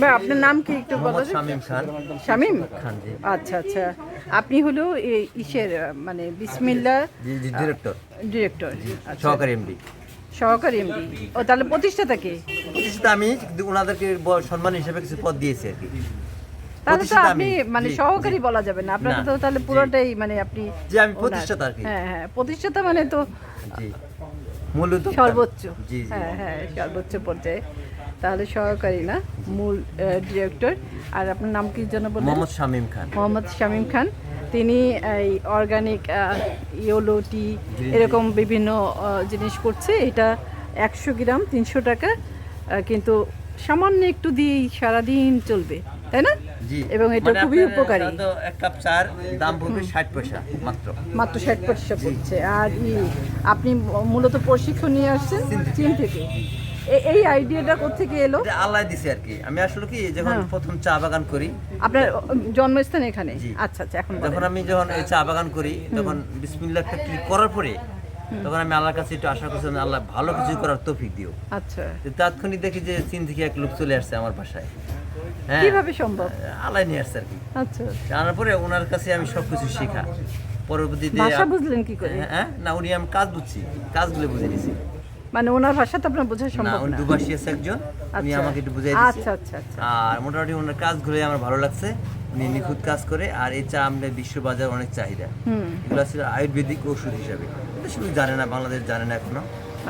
ভাই আপনার নাম কি একটু বলা শামীম খান। শামিম? খান জি। আচ্ছা আচ্ছা। আপনি হলো ইসের মানে বিসমিল্লা ডিরেক্টর ডিরেক্টর আচ্ছা। সহকারী এমডি সহকারী এমডি ও তাহলে প্রতিষ্ঠাতা কে? প্রতিষ্ঠাতা আমি কিন্তু ওনাদেরকে সম্মান হিসেবে কিছু পদ দিয়েছি আর কি। তাহলে তো আপনি মানে সহকারী বলা যাবে না। আপনাকে না, তো তাহলে পুরোটাই মানে আপনি জি, আমি প্রতিষ্ঠাতা আর কি। হ্যাঁ হ্যাঁ প্রতিষ্ঠাতা মানে তো জি। মূল উদ্যোক্তা। সর্বোচ্চ জি। হ্যাঁ হ্যাঁ সর্বোচ্চ পর্যায়ে। তাহলে সহকারী না মূল ডিরেক্টর আর আপনার নাম কি যেন বললেন? মোহাম্মদ শামীম খান। মোহাম্মদ শামীম খান। তিনি এই অর্গানিক ইয়োলো টি এরকম বিভিন্ন জিনিস করছে। এটা একশো গ্রাম তিনশো টাকা। কিন্তু সামান্য একটু দিয়েই সারাদিন চলবে তাই না? এবং এটা মানে খুবই উপকারী। এক কাপ চার দাম পড়বে ষাট পয়সা মাত্র। মাত্র ষাট পয়সা পড়ছে। আর আপনি মূলত প্রশিক্ষণ নিয়ে আসছেন চীন থেকে। এই আইডিয়াটা কোথেকে এলো? আল্লাহ দিছে আর কি। আমি আসলে কি যখন হ্যাঁ। প্রথম চা বাগান করি আপনার জন্মস্থান এখানে? আচ্ছা আচ্ছা এখন যখন আমি যখন এই চা বাগান করি তখন ক্লিক করার পরে তখন আমি আল্লাহর কাছে একটু আশা করছিলাম আল্লাহ ভালো কিছু করার তৌফিক দিও। আচ্ছা। তাৎক্ষণিক দেখি যে চীন থেকে এক লোক চলে আসছে আমার বাসায়। হ্যাঁ। কীভাবে সম্ভব? আল্লাহ নিয়ে আসছে আর কি। আচ্ছা। জানার পরে ওনার কাছে আমি সব কিছু শেখা। পরবর্তীতে ভাষা বুঝলেন কি করে? হ্যাঁ? না উনি আমি কাজ বুঝছি। কাজগুলো বুঝে নিছি। মানে ওনার ভাষা তো আপনার বোঝা না উনি না। দুবাসী আছে একজন উনি আচ্ছা। আমাকে একটু বুঝাই দিয়েছে আচ্ছা আচ্ছা আচ্ছা। আর মোটামুটি ওনার কাজগুলো আমার ভালো লাগছে উনি নিখুঁত কাজ করে আর এই চা আমাদের বিশ্ববাজার অনেক চাহিদা। এগুলো ছিল আয়ুর্বেদিক ওষুধ হিসাবে। শুধু জানে না বাংলাদেশ জানে না এখনও।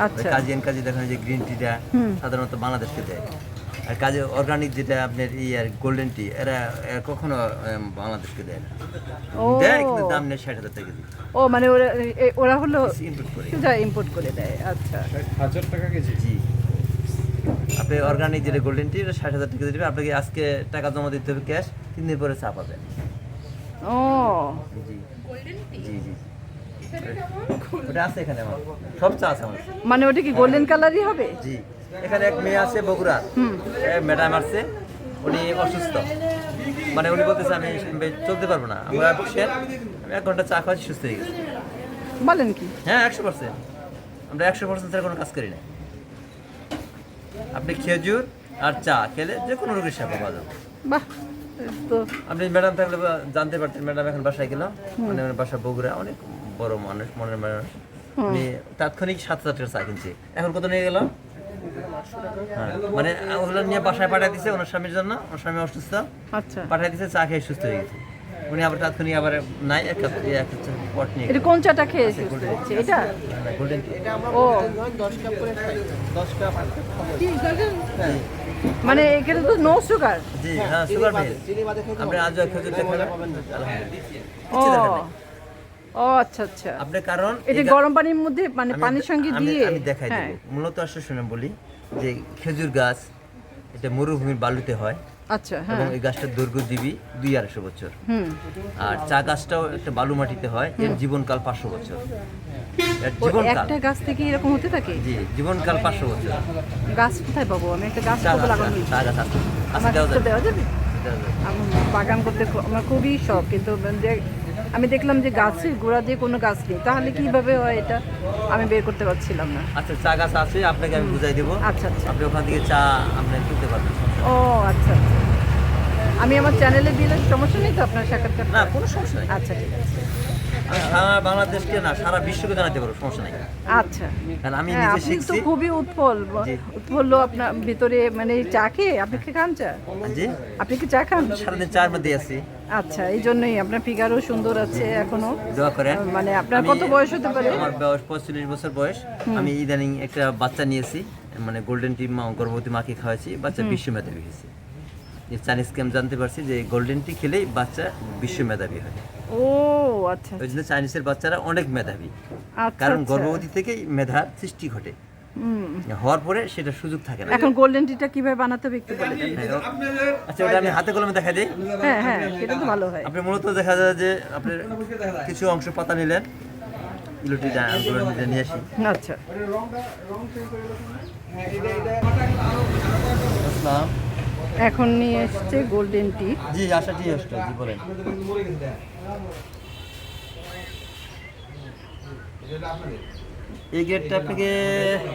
আচ্ছা। কাজিয়ান কাজে দেখেন যে গ্রিন টিটা। সাধারণত বাংলাদেশকে দেয়। আর কাজে অর্গানিক যেটা আপনার ই আর গোল্ডেন টি এরা কখনো বাংলাদেশকে দেয় না। ও। দেয় কিন্তু দাম নেই ষাট হাজার টাকা ও মানে ওরা এ- ওরা হলো ইনপুট করে। সোজা ইম্পোর্ট করে দেয় আচ্ছা। হাজার টাকা কেজি? জি। আপনি অর্গানিক যেটা গোল্ডেন টি এটা ষাট হাজার টাকা দেবে। আপনাকে আজকে টাকা জমা দিতে হবে ক্যাশ তিন দিন পরে চা পাবেন ও। জি। জি জি। ওটা আছে এখানে আমার। সব চা আছে আমার। মানে ওটা কি গোল্ডেন কালারই হবে? জি। এখানে এক মেয়ে আছে বগুড়া। ম্যাডাম আসছে উনি অসুস্থ। মানে উনি বলতেছে আমি চলতে পারব না। আমরা আমি এক ঘণ্টা চা খাওয়াচ্ছি সুস্থ হয়ে গেছি। বলেন কি? হ্যাঁ একশো পার্সেন্ট আমরা একশো পার্সেন্ট ছাড়া কোনো কাজ করি না। আপনি খেজুর আর চা খেলে যে কোনো রোগের সেবা পাওয়া যাবে। বাহ তো আপনি ম্যাডাম থাকলে জানতে পারতেন ম্যাডাম এখন বাসায় গেলাম মানে আমার বাসা বগুড়া অনেক বড় মানুষ মনের মানুষ। উনি তাৎক্ষণিক সাত হাজার টাকা চা কিনছে। এখন কত নিয়ে গেলাম মানে ওগুলো নিয়ে বাসায় পাঠিয়ে দিছে ওনার স্বামীর জন্য। ওনার স্বামী অসুস্থ। আচ্ছা। পাঠিয়ে দিছে চা খেয়ে সুস্থ হয়ে গেছে। উনি আবার তাৎক্ষণিক আবার নাই এক কাপ এক কাপ চা পট নিয়ে এটা কোন চাটা খেয়ে সুস্থ হচ্ছে এটা? গোল্ডেন ও। মানে এখানে তো নো সুগার জি হ্যাঁ সুগার ফ্রি আপনি আজ খেজুর দেখেন ও। ও আচ্ছা আচ্ছা। আপনি কারণ এটা গরম পানির মধ্যে মানে পানির সঙ্গে দিয়ে আমি দেখাই হ্যাঁ। দেবো মূলত আসলে শুনে বলি যে খেজুর গাছ এটা মরুভূমির বালুতে হয়। আচ্ছা এবং হ্যাঁ এই গাছটার দুই আড়াইশো বছর। আর চা গাছটাও একটা বালু মাটিতে হয় এর জীবনকাল পাঁচশো বছর। এর জীবনকাল। একটা গাছ থেকে এরকম হতে থাকে? জি জীবনকাল পাঁচশো বছর। গাছ কোথায় পাবো? আমি একটা গাছ চা লাগানো চা গাছ আছে। আমার দেওয়া যাবে। বাগান করতে আমার খুবই শখ কিন্তু আমি দেখলাম যে গাছের গোড়া দিয়ে কোনো গাছ নেই। তাহলে কীভাবে হয় এটা? আমি বের করতে পারছিলাম না। আচ্ছা চা গাছ আছে আপনাকে আমি বুঝাই দেবো। আচ্ছা আচ্ছা। আপনি ওখান থেকে চা আপনি তুলতে পারবেন ও আচ্ছা আচ্ছা। আমি আমার চ্যানেলে দিলে সমস্যা নেই তো আপনার সাক্ষাৎকার না কোনো সমস্যা নেই। আচ্ছা ঠিক আছে। সারা বাংলাদেশকে না সারা বিশ্বকে জানাতে পারব সমস্যা নেই। আচ্ছা। কারণ আমি হ্যাঁ, নিজে আপনি তো শিখছি। খুবই উৎফল। আপনার ভিতরে মানে চা খেয়ে আপনি কি খান চা? জি। আপনি কি চা খান? সারাদিন চার মধ্যে আছি। আচ্ছা এই জন্যই আপনার ফিগারও সুন্দর আছে এখনও। দোয়া করেন। মানে আপনার আমি- কত বয়স হতে পারে? আমার বয়স পঁয়তাল্লিশ বছর বয়স। আমি ইদানিং একটা বাচ্চা নিয়েছি মানে গোল্ডেন টি মা গর্ভবতী মাকে খাওয়াইছি বাচ্চা বিশ্ব মেধাবী হয়েছে। চাইনিজ ক্যাম জানতে পারছি যে গোল্ডেন টি খেলেই বাচ্চা বিশ্ব মেধাবী হয়। ও আচ্ছা ওই জন্য চাইনিজের বাচ্চারা অনেক মেধাবী। আচ্ছা কারণ আচ্ছা। গর্ভবতী থেকেই মেধার সৃষ্টি ঘটে। হওয়ার পরে সেটা সুযোগ থাকে না। এখন গোল্ডেন টিটা কীভাবে বানাতে হবে একটু বলে দেন। হ্যাঁ, আচ্ছা ওটা আমি হাতে কলমে দেখা দিই। হ্যাঁ হ্যাঁ সেটা তো ভালো হয়। আপনি মূলত দেখা যায় যে আপনি কিছু অংশ পাতা নিলেন ইলুটি নিয়ে আসি। আচ্ছা। আসসালাম। এখন নিয়ে এসছে গোল্ডেন টি জি আশা টি আসতো জি বলেন। এই গেটটা আপনাকে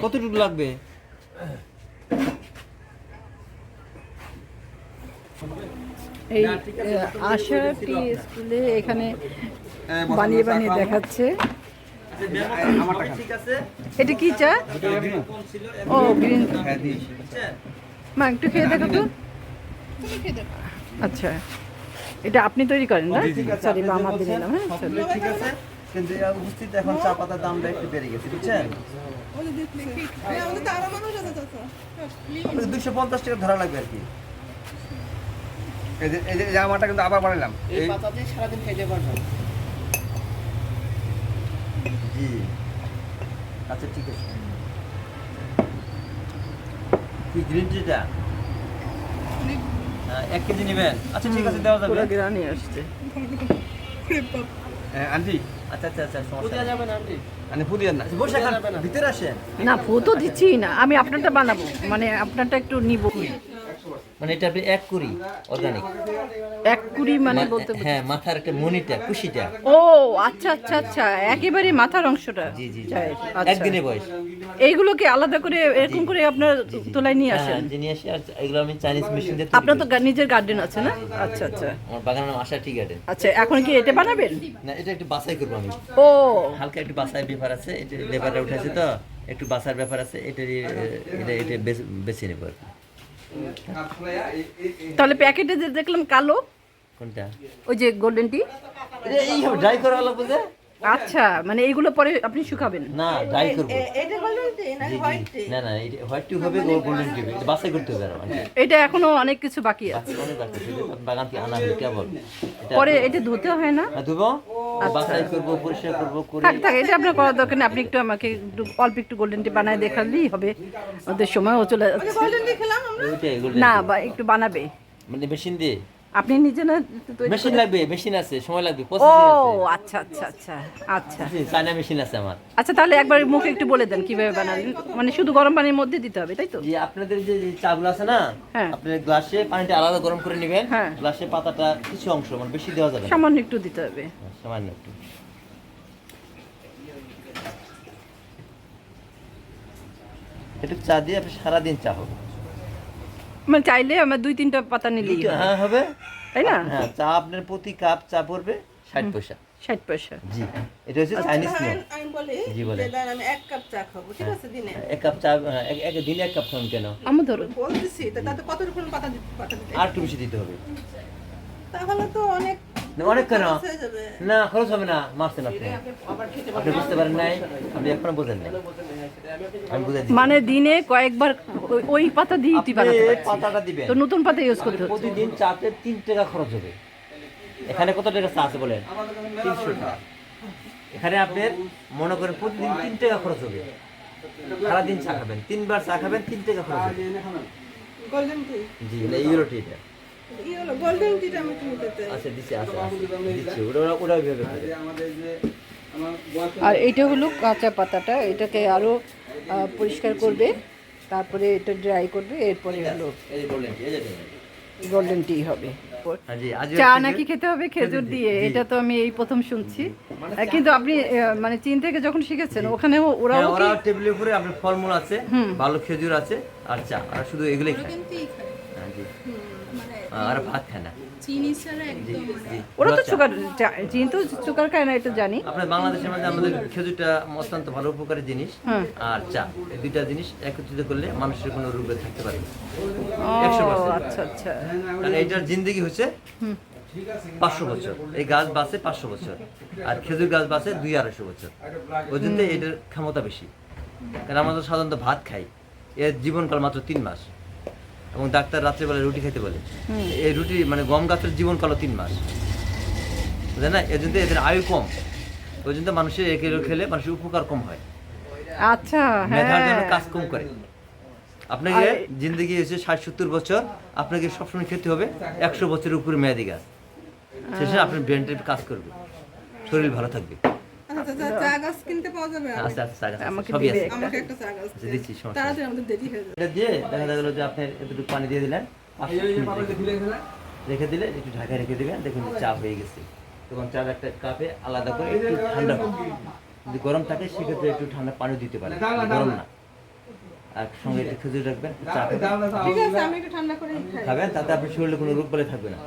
কতটুকু লাগবে? এই আশা টি স্কুলে এখানে বানিয়ে বানিয়ে দেখাচ্ছে। এটা কি চা? ও গ্রিন মা একটু খেয়ে দেখো তো। আচ্ছা। এটা আপনি তৈরি করেন না সরি বা আমার দিয়ে নিলাম হ্যাঁ ঠিক আছে কিন্তু উপস্থিত এখন চা পাতার দামটা একটু বেড়ে গেছে বুঝছেন? দুশো পঞ্চাশ টাকা ধরা লাগবে আর কি। এই যে জামাটা কিন্তু আবার বানালাম এই পাতা দিয়ে সারাদিন জি। আচ্ছা ঠিক আছে। কি গ্রিন টিটা এক কেজি নেবেন? আচ্ছা ঠিক আছে দেওয়া যাবে। পুরো গ্রানি আসছে। হ্যাঁ, আন্টি। আচ্ছা আচ্ছা আচ্ছা সমস্যা কোথায় নেই। যাবেন আপনি আন্টি না আচ্ছা, বসে খান ভিতরে আসেন। না ফু তো দিচ্ছি না আমি আপনারটা বানাবো মানে আপনারটা একটু নিব। মানে এটা আপনি এক কুড়ি অর্গানিক। এক কুড়ি মানে বলতে হ্যাঁ মাথার একটা মনিটা কুশিটা। ও আচ্ছা আচ্ছা আচ্ছা একেবারে মাথার অংশটা। জি জি। চায়ের, আচ্ছা। একদিনে বয়স। এইগুলোকে আলাদা করে এরকম করে আপনার তোলায় নিয়ে আসেন? হ্যাঁ যিনি আসে। আর এগুলো আমি চাইনিজ মেশিন দিয়ে আপনার তো নিজের গার্ডেন আছে না? আচ্ছা আচ্ছা। আমার বাগানের নাম আশা টি গার্ডেন আচ্ছা এখন কি এটা বানাবেন? না এটা একটু বাছাই করব আমি। ও। হালকা একটু বাছাই ব্যাপার আছে এটা উঠেছে তো একটু বাছার ব্যাপার আছে এটা এটা এটা বেছে- বেছে আর কি। তাহলে প্যাকেটে যে দেখলাম কালো কোনটা? ওই যে গোল্ডেন টি এই ড্রাই করা হলো বুঝে আচ্ছা মানে এইগুলো পরে আপনি শুকাবেন। না ড্রাই করব। এটা গোল্ডেন টি না হোয়াইট না না এটা হোয়াইট টিউব হবে গোল্ডেন টিউব এটা বাছাই করতে হবে আরও এটা এখনও অনেক কিছু বাকি আছে। বাকি অনেক বাকি শুধু বাগান থেকে আনা হবে কেবল। পরে এটা ধুতে হয় না? হ্যাঁ, ধুবো? বাছাই করব পরিষ্কার করব করে থাক থাক এটা আপনার করার দরকার নেই। আপনি একটু আমাকে একটু অল্প একটু গোল্ডেন টি বানায় দেখালেই হবে। ওদের সময়ও চলে যাচ্ছে গোল্ডেন টি খেলাম আমরা? না বা একটু বানাবে। মানে মেশিন দিয়ে? আপনি নিজে না মেশিন লাগবে মেশিন আছে সময় লাগবে ও আচ্ছা আচ্ছা আচ্ছা আচ্ছা। জি, চায়না মেশিন আছে আমার। আচ্ছা তাহলে একবার মুখে একটু বলে দেন কীভাবে বানালেন মানে শুধু গরম পানির মধ্যে দিতে হবে তাই তো? যে আপনাদের যে যে চাগুলো আছে না হ্যাঁ। আপনার গ্লাসে পানিটা আলাদা গরম করে নেবেন। হ্যাঁ। গ্লাসে পাতাটা কিছু অংশ মানে বেশি দেওয়া যাবে সামান্য একটু দিতে হবে। হ্যাঁ, সামান্য একটু। একটু চা দিয়ে আপনি সারাদিন চা হবে মানে চাইলে আমার দুই তিনটা পাতা নিলেই হ্যাঁ হবে। তাই না? হ্যাঁ চা আপনার প্রতি কাপ চা পড়বে ষাট পয়সা। ষাট পয়সা। জি এটা হচ্ছে চাইনিজ নিয়ম আমি বলি জি, দাঁড়ান, আমি এক কাপ চা খাব ঠিক আছে দিনে? এক কাপ চা হ্যাঁ, এক এক দিনে এক কাপ খান কেন? আমার ধরুন। বলতেছি তাতে কত রকম পাতা দিতে পাতা দিতে আর একটু বেশি দিতে হবে। তাহলে তো অনেক অনেক কেন? হয়ে না খরচ হবে না মারছেন আপনি। আপনি বুঝতে পারেন নাই আপনি এখনও বোঝেন আমি দিচ্ছি। মানে দিনে কয়েকবার ওই- পাতা দিয়ে পারছি। পাতাটা দিবেন। তো নতুন পাতা ইউজ করতে হচ্ছে। প্রতিদিন চাতে তিন টাকা খরচ হবে। এখানে কত টাকা চা আছে বলেন? তিনশো টাকা। এখানে আপনার মনে করেন প্রতিদিন তিন টাকা খরচ হবে। সারাদিন চা খাবেন। তিনবার চা খাবেন তিন টাকা খরচ হবে। গোল্ডেন টি। জি এটা ইউরো টিটা আচ্ছা দিচ্ছি আচ্ছা আচ্ছা, দিচ্ছি ওটা ওইভাবে করে আমাদের যে আর এটা হলো কাঁচা পাতাটা এটাকে আরও আহ, পরিষ্কার করবে তারপরে এটা ড্রাই করবে এরপরে হলো। গোল্ডেন টি হবে। হ্যাঁ চা নাকি খেতে হবে? খেজুর দিয়ে এটা তো আমি এই প্রথম শুনছি। কিন্তু আপনি মানে চীন থেকে যখন শিখেছেন ওখানেও ওরাও হ্যাঁ, ওরা টেবিলের উপরে আপনার ফলমূল আছে ভালো খেজুর আছে আর চা আর শুধু এগুলোই খায়। হ্যাঁ, জি। আর ভাত খায় না। চিনি ছাড়া একদম ওরা তো সুগার চীন তো সুগার খায় না এটা জানি। আপনার বাংলাদেশের মধ্যে আমাদের খেজুরটা অত্যন্ত ভালো উপকারী জিনিস হ্যাঁ। আর চা। এই দুইটা জিনিস একত্রিত করলে মানুষের কোনো রোগে থাকতে পারে না। ও 100% আচ্ছা আচ্ছা। এইটার জিন্দগি হচ্ছে পাঁচশো বছর। এই গাছ বাঁচে পাঁচশো বছর। আর খেজুর গাছ বাঁচে দুই আড়াইশো বছর। ওই জন্য এটার ক্ষমতা বেশি। কারণ আমরা তো সাধারণত ভাত খাই। এর জীবনকাল মাত্র তিন মাস। এবং ডাক্তার রাত্রেবেলা রুটি খেতে বলে। এই রুটি মানে গম গাছের জীবনকালও তিন মাস। বুঝলেন না? এর জন্য এদের আয়ু কম। ওই জন্য মানুষের এগুলো খেলে মানুষের উপকার কম হয়। আচ্ছা মেধার জন্য হ্যাঁ। কাজ কম করে। আপনাকে জিন্দগি হচ্ছে ষাট সত্তর বছর। আপনাকে সবসময় খেতে হবে একশো বছরের উপরে মেয়াদি গাছ। শেষে আপনার ব্রেনটা কাজ করবে। শরীর ভালো থাকবে। চা চা গাছ কিনতে পাওয়া যাবে আর? আস্তে আস্তে আস্তে আমাকে সবই আছে। আমাকে একটা চা গাছ দিচ্ছি তাড়াতাড়ি আমাদের দেরি হয়ে যাবে। এটা দিয়ে দেখা গেল যে আপনি এতটুকু পানি দিয়ে দিলেন। রেখে- রেখে দিলে একটু ঢাকায় রেখে দিবেন দেখুন চা হয়ে গেছে। তখন চার একটা কাপে আলাদা করে একটু ঠান্ডা যদি গরম থাকে সেক্ষেত্রে একটু ঠান্ডা পানি দিতে পারেন। গরম না। আর সঙ্গে একটু খেজুর রাখবেন চা খাবেন। ঠিক আছে আমি একটু ঠান্ডা করে খাই। খাবেন তাতে আপনার শরীরে কোনো রোগ বলে থাকবে না।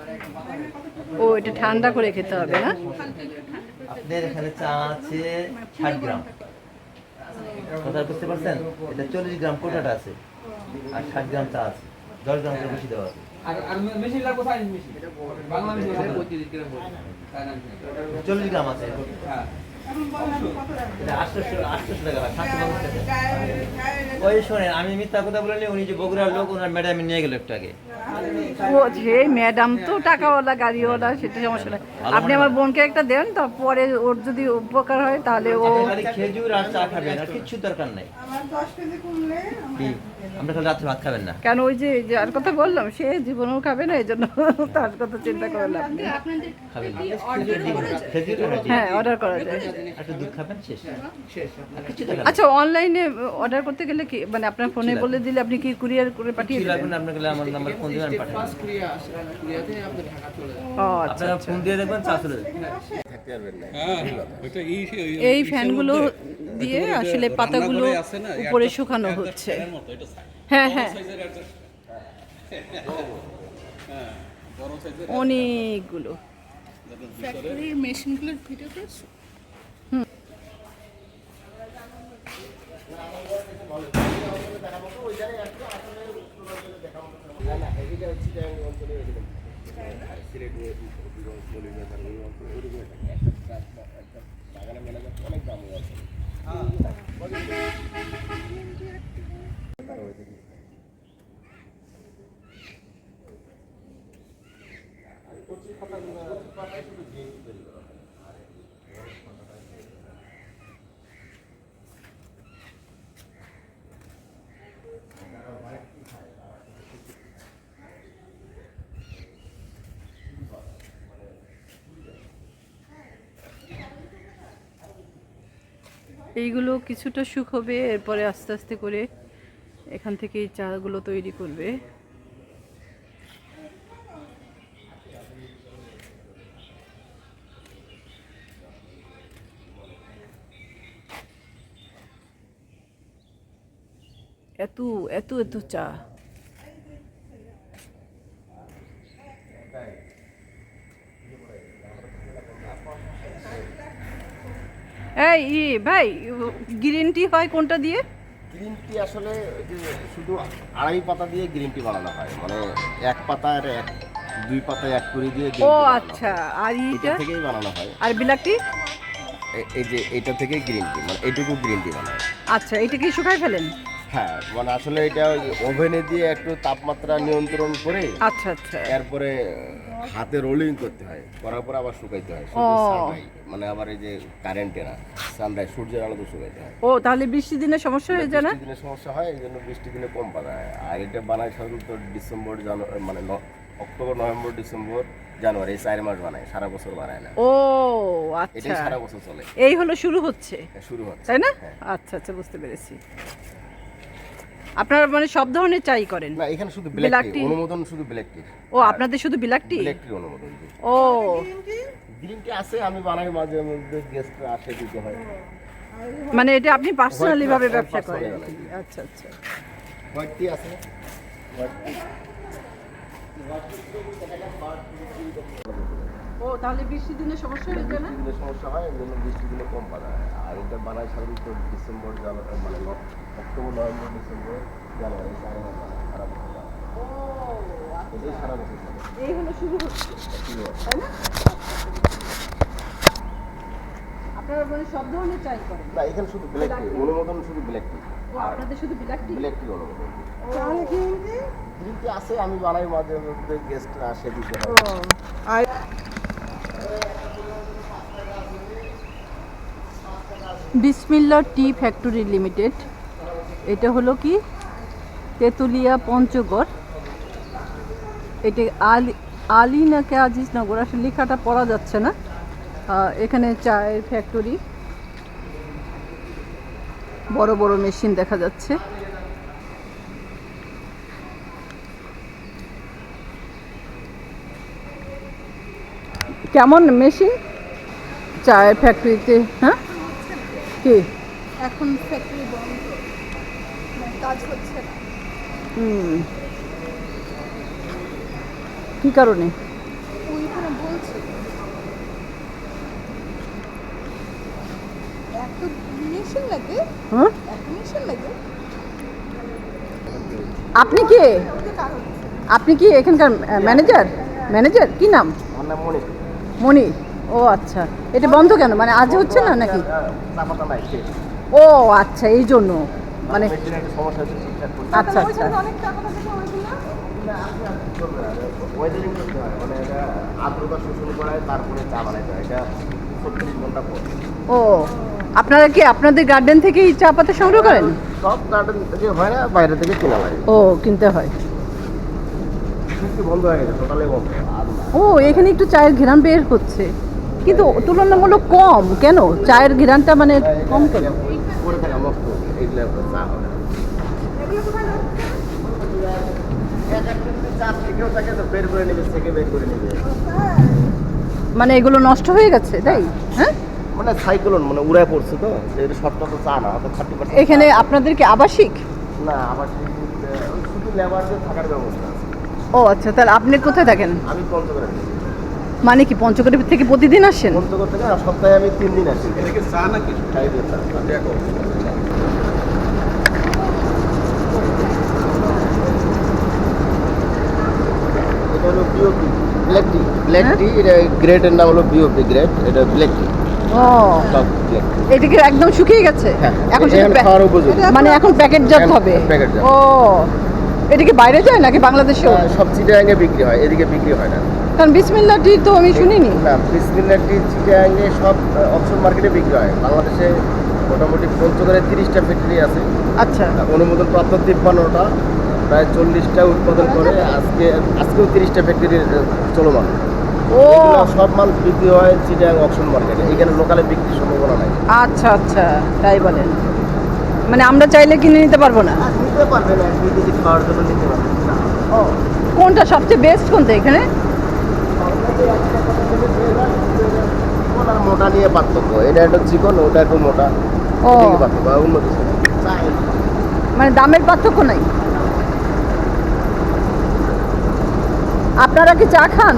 ও এটা ঠান্ডা করে খেতে হবে না? আপনার এখানে চা আছে ষাট গ্রাম। কথা বুঝতে পারছেন? এটা চল্লিশ গ্রাম কোটাটা আছে। আর ষাট গ্রাম চা আছে। দশ গ্রাম করে বেশি দেওয়া আছে। বাংলা মেশিন। চল্লিশ গ্রাম আছে ওই শোনেন আমি মিথ্যা কথা বলিনি উনি যে বগুড়ার লোক ওনার ম্যাডাম নিয়ে গেল একটু আগে ও ম্যাডাম তো টাকাওয়ালা গাড়িওয়ালা সেটা সমস্যা নাই। আপনি আমার বোনকে একটা দেন তারপরে ওর যদি উপকার হয় তাহলে ও খেজুর আর চা খাবেন আর কিচ্ছু দরকার নাই আমার খালি রাত্রে ভাত খাবেন না। কেন ওই যে যার কথা বললাম সে জীবনেও খাবে না এই জন্য তার কথা চিন্তা করলাম। হ্যাঁ অর্ডার করা যায়। নাই। আচ্ছা অনলাইনে অর্ডার করতে গেলে কি মানে আপনার ফোনে বলে দিলে আপনি কি কুরিয়ার করে পাঠিয়ে দেবেন? আপনাকে আমার নাম্বার ফোন দিবেন পাঠাবেন ও আচ্ছা আপনারা ফোন দিয়ে দেখবেন চা চলে এই ফ্যানগুলো দিয়ে আসলে পাতাগুলো উপরে শুকানো হচ্ছে। হ্যাঁ হ্যাঁ। অনেকগুলো। ফ্যাক্টরির মেশিনগুলোর ভিডিও করেছ এটা হচ্ছে যে অঞ্চলে এরকম সিলেট ওরকম একটা বাগানে মেলা যাচ্ছে অনেক দাম আছে এইগুলো কিছুটা সুখ হবে, এরপরে আস্তে আস্তে করে এখান থেকে চাগুলো তৈরি করবে। এত এত এত চা। এই ই, ভাই গ্রিন টি হয় কোনটা দিয়ে? গ্রিন টি আসলে শুধু আড়াই পাতা দিয়ে গ্রিন টি বানানো হয়। মানে এক পাতার এক দুই পাতায় এক করে দিয়ে ও। আচ্ছা। আর এটা থেকেই বানানো হয়। আর ব্ল্যাক টি এই যে এটা থেকে গ্রিন টি মানে এইটুকু গ্রিন টি বানায় আচ্ছা এটা কি শুকাই ফেলেন? হ্যাঁ মানে আসলে এটা ওভেনে দিয়ে একটু তাপমাত্রা নিয়ন্ত্রণ করে আচ্ছা আচ্ছা। এরপরে হাতে রোলিং করতে হয় করার পর আবার শুকাইতে হয় মানে আবার এই যে কারেন্টে না সানরাইজ সূর্যের আলোতে শুকাইতে হয়। ও তাহলে বৃষ্টির দিনে সমস্যা হয়ে যায় না? দিনে সমস্যা হয় এই জন্য বৃষ্টির দিনে কম হয়। আর এটা বানায় সাধারণত ডিসেম্বর জানুয়ারি মানে অক্টোবর নভেম্বর ডিসেম্বর জানুয়ারি এই চার মাস বানায় সারা বছর বানায় না। ও আচ্ছা। সারা বছর চলে। এই হলো শুরু হচ্ছে। শুরু হচ্ছে। তাই না? হ্যাঁ। আচ্ছা আচ্ছা বুঝতে পেরেছি। আপনারা মানে সব ধরনের চাই করেন। না এখানে শুধু ব্ল্যাক টি অনুমোদন শুধু ব্ল্যাক টি ও আপনাদের শুধু ব্ল্যাক টি ব্ল্যাক টি অনুমোদন ও। গ্রিন টি আছে আমি বানাই মাঝে মধ্যে গেস্টরা আসে দিতে হয়। মানে এটা আপনি পার্সোনালি ভাবে ব্যবসা করেন। আচ্ছা আচ্ছা। হোয়াইট টি আছে। হোয়াইট টি ও তাহলে বৃষ্টির দিনে সমস্যা হয়ে যায় না? দিনে সমস্যা হয় এই জন্য বৃষ্টির দিনে কম হয়। আর এটা বানায় সাধারণত ডিসেম্বর জানুয়ারি মানে অক্টোবর নভেম্বর ডিসেম্বর জানুয়ারি সারা বছর ও আচ্ছা। এটাই সারা বছর এই হলো শুরু হচ্ছে। শুরু তাই না? আপনারা মানে সব ধরনের চাই করেন। না এখানে শুধু ব্ল্যাক টি অনুমোদন শুধু ব্ল্যাক টি আপনাদের শুধু ব্ল্যাক টি ব্ল্যাক টি অনুমোদন তাহলে গ্রিন টি গ্রিন টি আছে আমি বানাই মাঝে মধ্যে গেস্টরা আসে দিতে হয়। আর বিসমিল্লা টি ফ্যাক্টরি লিমিটেড। এটা হলো কি? তেঁতুলিয়া পঞ্চগড়। এটা আলি আলী নাকি আজিজ নগর, আসলে লেখাটা পড়া যাচ্ছে না। এখানে চায়ের ফ্যাক্টরি। বড় বড় মেশিন দেখা যাচ্ছে। কেমন মেশিন? চায়ের ফ্যাক্টরিতে হ্যাঁ? কি? এখন ফ্যাক্টরি বন্ধ। কাজ হচ্ছে না। হুম। কি কারণে? ওইখানে বলছে। এত মেশিন লাগে? হ্যাঁ? এত মেশিন লাগে? আপনি কে? আপনি কি এখানকার ম্যানেজার ম্যানেজার কি নাম? মনির। মনি ও আচ্ছা। এটা বন্ধ কেন? মানে আজ হচ্ছে না নাকি। ও আচ্ছা এই জন্য। মানে আচ্ছা আচ্ছা। ওয়েদারিং করতে হয় মানে এটা আর্দ্রতা শোষণ করায় তারপরে চা বানাইতে হয়। এটা ছত্রিশ ঘণ্টা পর। ও আপনারা কি আপনাদের গার্ডেন থেকেই চা পাতা সংগ্রহ করেন? সব গার্ডেন থেকে হয় না বাইরে থেকে কেনা ও কিনতে হয়। বন্ধ হয়ে গেছে টোটালি বন্ধ। ও এখানে একটু চায়ের ঘেরান বের হচ্ছে। কিন্তু তুলনামূলক কম। কেন? চায়ের ঘেরানটা মানে কম কেন? মানে এগুলো নষ্ট হয়ে গেছে তাই? হ্যাঁ? মানে সাইক্লোন মানে উড়ায় পড়ছে তো এটা সবটা তো চা না থার্টি এখানে আপনাদের কি আবাসিক? না ওই শুধু লেবারদের থাকার ব্যবস্থা আছে। ও আচ্ছা তাহলে আপনি কোথায় থাকেন? আমি পঞ্চগড়ে। মানে কি পঞ্চগড় থেকে প্রতিদিন আসেন? পঞ্চগড় থেকে সপ্তাহে আমি তিন দিন আসি। চা নাকি? খাই দিয়ে চা। দেখো। এটা হলো BOP black tea black tea এটা গ্রেডের নাম হলো বিওপি গ্রেড এটা ব্ল্যাক টি ও। এটা কি একদম শুকিয়ে গেছে? হ্যাঁ এখন এখন খাওয়ার উপযোগী। মানে এখন প্যাকেটজাত হবে? প্যাকেটজাত। ও। এটা কি বাইরে যায় নাকি বাংলাদেশেও? হ্যাঁ, সব বিক্রি হয় এদিকে বিক্রি হয় না। কারণ বিসমিল্লা টি তো আমি শুনিনি। না বিসমিল্লাহ টি চিটাগাঙে সব অপশন মার্কেটে বিক্রি হয়। বাংলাদেশে মোটামুটি পঞ্চগড়ে তিরিশটা ফ্যাক্টরি আছে। আচ্ছা। অনুমোদন প্রাপ্ত তিপ্পান্নটা প্রায় চল্লিশটা উৎপাদন করে আজকে আজকেও তিরিশটা ফ্যাক্টরি চলমান। ও। সব মাল বিক্রি হয় চিটাগাং অপশন মার্কেটে। এখানে লোকালে বিক্রির সম্ভাবনা নাই। আচ্ছা আচ্ছা তাই বলেন মানে আমরা চাইলে কিনে নিতে পারব না? নিতে পারবেন এক দুই খাওয়ার জন্য নিতে পারবেন ও কোনটা সবচেয়ে বেস্ট কোনটা এখানে? মোটা নিয়ে পার্থক্য। এটা একটু চিকন ওটা একটু মোটা। ও। পার্থক্য অন্য কিছু না। চা একই। মানে দামের পার্থক্য নাই? আপনারা কি চা খান?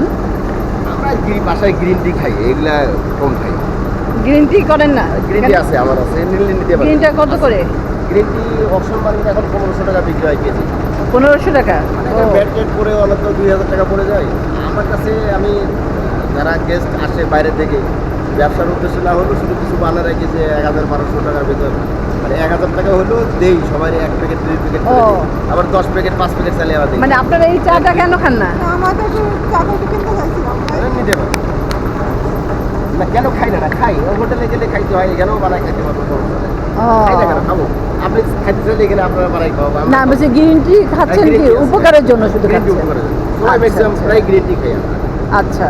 আমরা বাসায় গ্রিন টি খাই এগুলা কম খাই। গ্রিন টি করেন না? গ্রিন টি আছে আমার আছে নিলে নিতে পারি গ্রিনটা কত করে? গ্রিন টি অপশন মার্কেট এখন পনেরোশো টাকা বিক্রি হয় কেজি। পনেরোশো টাকা? ও। ব্যাট করে অনেক দুই হাজার টাকা পড়ে যায়। আমার কাছে আমি যারা গেস্ট আসে বাইরে থেকে ব্যবসার উদ্দেশ্য না হলেও শুধু কিছু বানা রাখি যে এক হাজার বারোশো টাকার ভিতর। মানে এক হাজার টাকা হলেও দেই সবাই এক প্যাকেট দুই প্যাকেট। আবার দশ প্যাকেট পাঁচ প্যাকেট চালিয়ে আবার মানে আপনারা এই চাটা কেন খান না? না, আমাদের একটু কিনতে চাইছিলাম নিতে পারি। না কেন খাই না না খাই। হোটেলে গেলে খাইতে হয় এখানেও বানাই খাইতে পারব খাব। আপনি খাইতে চাইলে এখানে আপনারা বানাই খাওয়াবো। আমরা না বলছি গ্রিন টি খাচ্ছেন কি? উপকারের জন্য শুধু খাচ্ছেন। ম্যাক্সিমাম। প্রায় গ্রিন টি খাই আচ্ছা।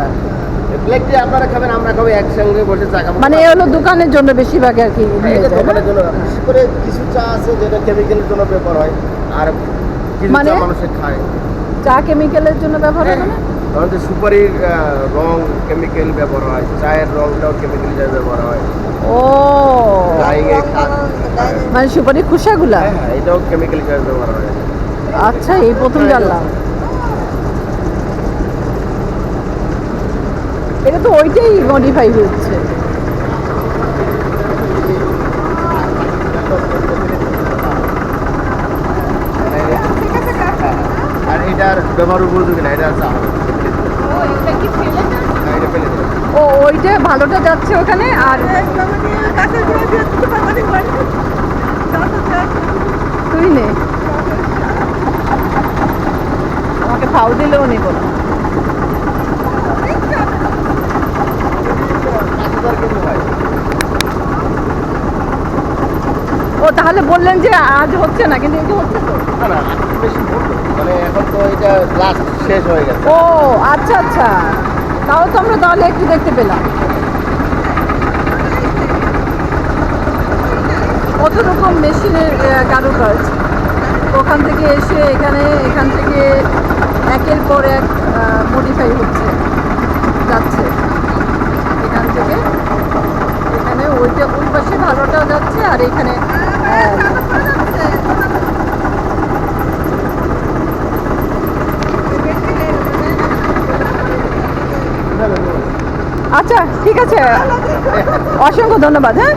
ব্ল্যাক টি আপনারা খাবেন আমরা খাব একসঙ্গে বসে চা খাব। মানে হলো দোকানের জন্য বেশিরভাগ আর কি? দোকানের জন্য বিশেষ করে কিছু চা আছে যেটা কেমিক্যালের জন্য ব্যবহার হয় আর কিছু মানে? চা মানুষে খায়। চা কেমিক্যালের জন্য ব্যবহার হ্যাঁ। হবে না আমাদের সুপারির রং কেমিক্যাল ব্যবহার হয় চায়ের রংটাও কেমিক্যাল ব্যবহার হয়। ও। মানে সুপারি খোসাগুলা? হ্যাঁ হ্যাঁ এটাও কেমিক্যাল ব্যবহার হয়। আচ্ছা এই প্রথম জানলাম। এটা তো ওইটাই মডিফাই হচ্ছে। আর এটার ব্যবহার উপযোগী না এটা ও ওইটা ভালোটা যাচ্ছে ওখানে আর তুই নে। আমাকে ফাউ দিলেও নিব না পাঁচ হাজার কেজি হয় ও তাহলে বললেন যে আজ হচ্ছে না কিন্তু এটা হচ্ছে তো। না না বেশি মানে এখন তো এটা লাস্ট শেষ হয়ে গেছে। ও আচ্ছা আচ্ছা। তাও তো আমরা তাহলে একটু দেখতে পেলাম। কত রকম মেশিনের কারুকাজ? ওখান থেকে এসে এখানে এখান থেকে একের পর এক মডিফাই হচ্ছে যাচ্ছে। এখান থেকে এখানে ওইটা ওই পাশে ভালোটা যাচ্ছে আর এখানে আচ্ছা ঠিক আছে। অসংখ্য ধন্যবাদ হ্যাঁ?